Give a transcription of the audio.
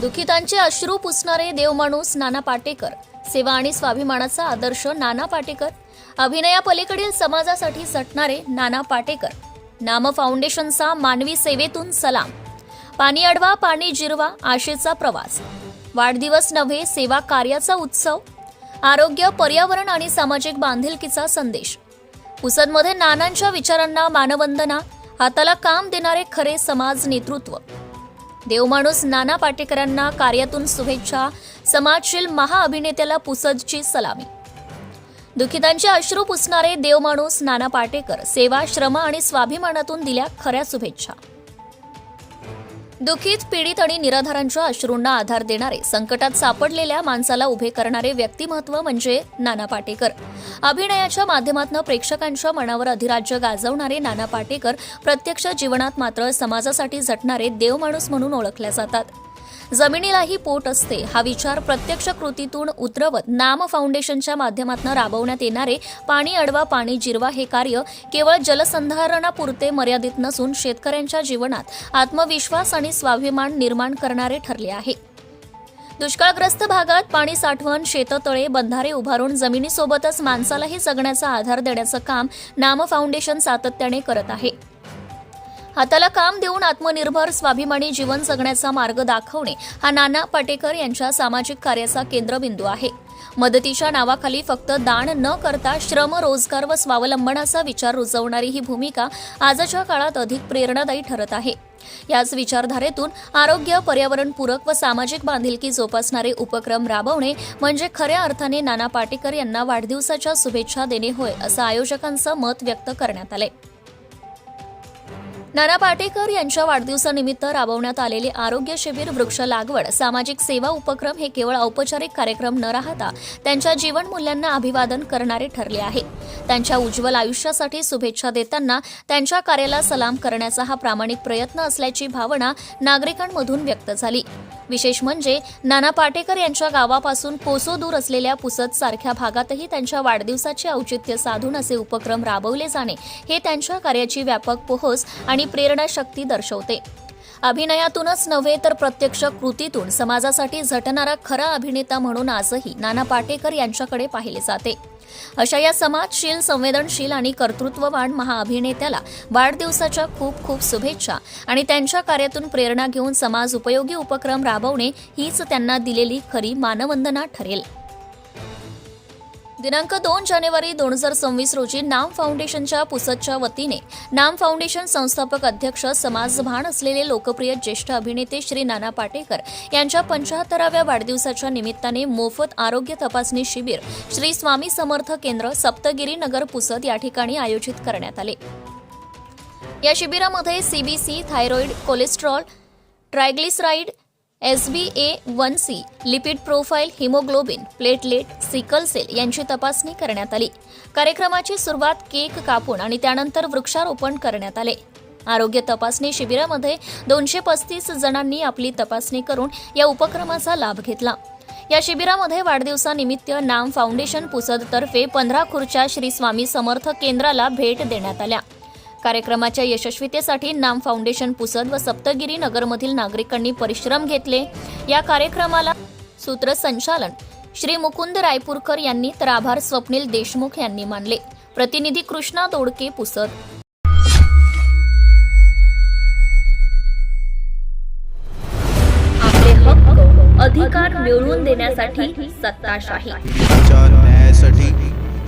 दुखितांचे अश्रू पुसणारे देवमाणूस नाना पाटेकर सेवा आणि स्वाभिमानाचा आदर्श नाना पाटेकर अभिनयापलीकडील समाजासाठी सटणारे नाना पाटेकर. नाम फाउंडेशनचा मानवी सेवेतून सलाम. पाणी अडवा पाणी जिरवा आशेचा प्रवास. वाढदिवस नव्हे सेवा कार्याचा उत्सव. आरोग्य पर्यावरण आणि सामाजिक बांधिलकीचा संदेश. पुसदमध्ये नानांच्या विचारांना मानवंदना हाताला काम देणारे खरे समाज नेतृत्व. देवमाणूस नाना पाटेकरांना कार्यातून शुभेच्छा समाजशील महाअभिनेत्याला पुसदची सलामी. दुखितांचे अश्रू पुसणारे देवमाणूस नाना पाटेकर सेवा श्रम आणि स्वाभिमानातून दिल्या खऱ्या शुभेच्छा. दुखीत पीडित आणि निराधारांच्या अश्रूंना आधार देणारे संकटात सापडलेल्या माणसाला उभे करणारे व्यक्तिमत्व म्हणजे नाना पाटेकर. अभिनयाच्या माध्यमातून प्रेक्षकांच्या मनावर अधिराज्य गाजवणारे नाना पाटेकर प्रत्यक्ष जीवनात मात्र समाजासाठी झटणारे देवमाणूस म्हणून ओळखल्या जातात. जमिनीलाही पोट असते. हा विचार प्रत्यक्ष कृतीतून उतरवत नाम फाउंडेशनच्या माध्यमातून राबवण्यात येणारे पाणी अडवा पाणी जिरवा हे कार्य केवळ जलसंधारणापुरते मर्यादित नसून शेतकऱ्यांच्या जीवनात आत्मविश्वास आणि स्वाभिमान निर्माण करणारे ठरले आहे. दुष्काळग्रस्त भागात पाणी साठवण शेततळे बंधारे उभारून जमिनीसोबतच माणसालाही जगण्याचा आधार देण्याचं काम नाम फाउंडेशन सातत्याने करत आहे. हाताला काम देऊन आत्मनिर्भर स्वाभिमानी जीवन जगण्याचा मार्ग दाखवणे हा नाना पाटेकर यांच्या सामाजिक कार्याचा केंद्रबिंदू आहे. मदतीच्या नावाखाली फक्त दान न करता श्रम रोजगार व स्वावलंबनाचा विचार रुजवणारी ही भूमिका आजच्या काळात अधिक प्रेरणादायी ठरत आहे. याच विचारधारेतून आरोग्य पर्यावरणपूरक व सामाजिक बांधिलकी जोपासणारे उपक्रम राबवणे म्हणजे खऱ्या अर्थाने नाना पाटेकर यांना वाढदिवसाच्या शुभेच्छा देणे होय असं आयोजकांचं मत व्यक्त करण्यात आलंय. नाना पाटेकर यांच्या वाढदिवसानिमित्त राबवण्यात आलेले आरोग्य शिबिर वृक्ष लागवड सामाजिक सेवा उपक्रम हे केवळ औपचारिक कार्यक्रम न राहता त्यांच्या जीवनमूल्यांना अभिवादन करणारे ठरले आहे. त्यांच्या उज्ज्वल आयुष्यासाठी शुभेच्छा देताना त्यांच्या कार्याला सलाम करण्याचा हा प्रामाणिक प्रयत्न असल्याची भावना नागरिकांमधून व्यक्त झाली. विशेष म्हणजे नाना पाटेकर यांच्या गावापासून कोसो दूर असलेल्या पुसद सारख्या भागातही त्यांच्या वाढदिवसाचे औचित्य साधून असे उपक्रम राबवले जाणे हे त्यांच्या कार्याची व्यापक पोहोच आणि प्रेरणाशक्ती दर्शवते. अभिनयातूनच नव्हे तर प्रत्यक्ष कृतीतून समाजासाठी झटणारा खरा अभिनेता म्हणून आजही नाना पाटेकर यांच्याकडे पाहिले जाते. अशा या समाजशील संवेदनशील आणि कर्तृत्ववान महाअभिनेत्याला वाढदिवसाच्या खूप खूप शुभेच्छा आणि त्यांच्या कार्यातून प्रेरणा घेऊन समाज उपयोगी उपक्रम राबवणे हीच त्यांना दिलेली खरी मानवंदना ठरेल. दिनांक दोन जानेवारी दोन हजार सव्वीस रोजी नाम फाउंडेशनच्या पुसदच्या वतीने नाम फाउंडेशन संस्थापक अध्यक्ष समाज भान असलेले लोकप्रिय ज्येष्ठ अभिनेते श्री नाना पाटेकर यांच्या पंचाहत्तराव्या वाढदिवसाच्या निमित्ताने मोफत आरोग्य तपासणी शिबिर श्री स्वामी समर्थ केंद्र सप्तगिरी नगर पुसद या ठिकाणी आयोजित करण्यात आले. या शिबिरामध्ये CBC thyroid cholesterol triglyceride S B A one C lipid profile haemoglobin platelet sickle cell यांची तपासणी करण्यात आली. कार्यक्रमाची सुरुवात केक कापून आणि त्यानंतर वृक्षारोपण करण्यात आले. आरोग्य तपासणी शिबिरामध्ये दोनशे पस्तीस जणांनी आपली तपासणी करून या उपक्रमाचा लाभ घेतला. या शिबिरामध्ये वाढदिवसानिमित्त नाम फाउंडेशन पुसदतर्फे पंधरा खुर्च्या श्री स्वामी समर्थ केंद्राला भेट देण्यात आल्या. कार्यक्रमाच्या यशस्वीतेसाठी नाम फाउंडेशन पुसद व सप्तगिरी नगरमधील नागरिकांनी परिश्रम घेतले. या कार्यक्रमाला सूत्रसंचालन श्री मुकुंद रायपूरकर यांनी तर आभार स्वप्नील देशमुख यांनी मानले. प्रतिनिधी कृष्णा दोडके पुसद. आपले हक्क अधिकार मिळवून देण्यासाठी सत्ताशाही. न्यायासाठी